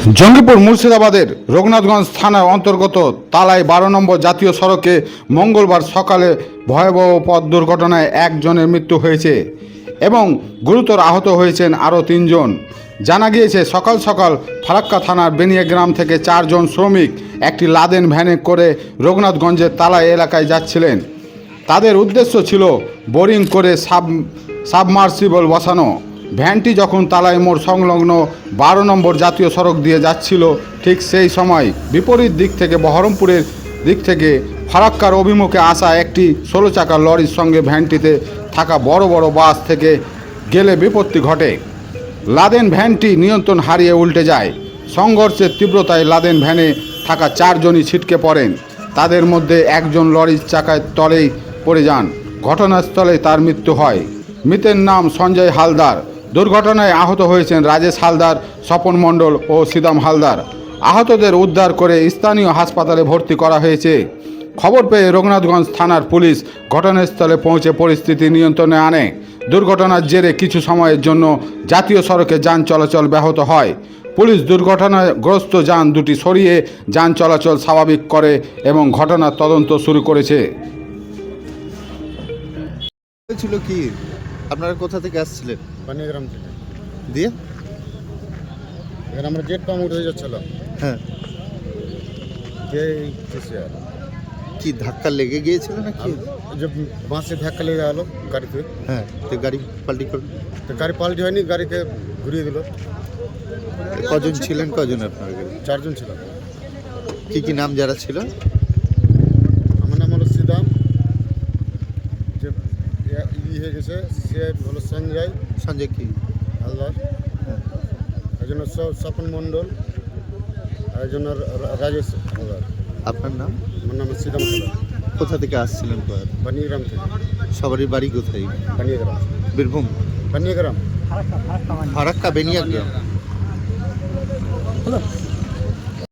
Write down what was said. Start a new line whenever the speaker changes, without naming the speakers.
জঙ্গিপুর মুর্শিদাবাদের রঘুনাথগঞ্জ থানার অন্তর্গত তালাই বারো নম্বর জাতীয় সড়কে মঙ্গলবার সকালে ভয়াবহ পথ দুর্ঘটনায় একজনের মৃত্যু হয়েছে এবং গুরুতর আহত হয়েছেন আরও তিনজন। জানা গিয়েছে, সকাল সকাল ফারাক্কা থানার বেনিয়া গ্রাম থেকে চারজন শ্রমিক একটি লাদেন ভ্যানে করে রঘুনাথগঞ্জের তালাই এলাকায় যাচ্ছিলেন। তাদের উদ্দেশ্য ছিল বোরিং করে সাব সাবমার্সিবল বসানো। ভ্যানটি যখন তালাই মোড় সংলগ্ন বারো নম্বর জাতীয় সড়ক দিয়ে যাচ্ছিল, ঠিক সেই সময় বিপরীত দিক থেকে বহরমপুরের দিক থেকে ফারাক্কার অভিমুখে আসা একটি ষোলো চাকার লরির সঙ্গে ভ্যানটিতে থাকা বড় বড় বাস থেকে গেলে বিপত্তি ঘটে। লাদেন ভ্যানটি নিয়ন্ত্রণ হারিয়ে উল্টে যায়। সংঘর্ষের তীব্রতায় লাদেন ভ্যানে থাকা চারজনই ছিটকে পড়েন। তাদের মধ্যে একজন লরির চাকায় তলেই পড়ে যান। ঘটনাস্থলে তার মৃত্যু হয়। মৃতের নাম সঞ্জয় হালদার। দুর্ঘটনায় আহত হয়েছেন রাজেশ হালদার, স্বপন মণ্ডল ও সিদাম হালদার। আহতদের উদ্ধার করে স্থানীয় হাসপাতালে ভর্তি করা হয়েছে। খবর পেয়ে রঘুনাথগঞ্জ থানার পুলিশ ঘটনাস্থলে পৌঁছে পরিস্থিতি নিয়ন্ত্রণে আনে। দুর্ঘটনার জেরে কিছু সময়ের জন্য জাতীয় সড়কে যান চলাচল ব্যাহত হয়। পুলিশ দুর্ঘটনাগ্রস্ত যান দুটি সরিয়ে যান চলাচল স্বাভাবিক করে এবং ঘটনার তদন্ত শুরু করেছে।
আপনারা কোথা থেকে আসছিলেন?
পানিগ্রাম থেকে।
দিয়ে?
এখানে আমরা জেট পাম্প উঠে যাচ্ছিলাম।
হ্যাঁ।
যে
কি ধাক্কা লেগে গিয়েছিল নাকি?
যে বাসে ধাক্কা লেগে গেলো গাড়িতে।
হ্যাঁ তো গাড়ি পাল্টি করল।
তো গাড়ি পাল্টি হয়নি গাড়িকে ঘুরিয়ে দিল।
কজন ছিলেন কজন আপনার?
চারজন ছিল
কি কি নাম যারা ছিল
আমার নাম হলো শ্রীদাম যে এ- ই হয়ে গেছে সে হলো সঞ্জয়।
সঞ্জয় কি?
হালদার।
হ্যাঁ।
একজন স্বপন মণ্ডল আর একজন রাজেশ হালদার।
আপনার নাম?
আমার নাম হালদার।
কোথা থেকে আসছিলেন?
বানিয়াগ্রাম থেকে।
সবারই বাড়ি কোথায়?
বানিয়াগ্রাম।
বীরভূম?
বানিয়াগ্রাম।
ফারাক্কা বেনিয়া গ্রাম